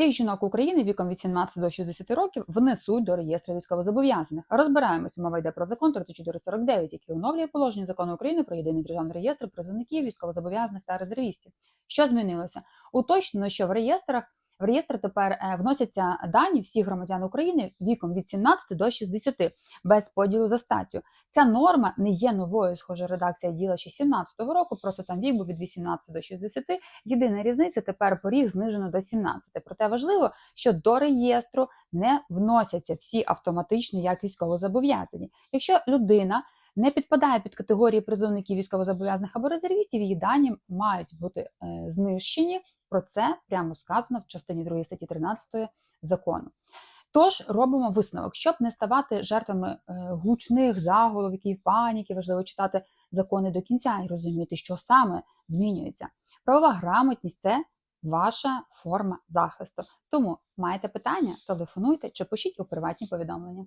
Всіх жінок України віком від 17 до 60 років внесуть до реєстру військовозобов'язаних. Розбираємося. Мова йде про закон 3449, який оновлює положення закону України про єдиний державний реєстр призовників, військовозобов'язаних та резервістів. Що змінилося? Уточнено, що в реєстрах в реєстр тепер е, вносяться дані всіх громадян України віком від 17 до 60 без поділу за статтю. Ця норма не є новою, схоже, редакція діла ще 17 року, просто там вік був від 18 до 60. Єдина різниця тепер поріг знижено до 17. Проте важливо, що до реєстру не вносяться всі автоматично як військовозобов'язані. Якщо людина не підпадає під категорії призовників військовозобов'язаних або резервістів, її дані мають бути е, знищені. Про це прямо сказано в частині 2 статті 13 закону. Тож робимо висновок, щоб не ставати жертвами е, гучних заголовків, паніки, важливо читати закони до кінця і розуміти, що саме змінюється. Правова грамотність це ваша форма захисту. Тому маєте питання, телефонуйте чи пишіть у приватні повідомлення.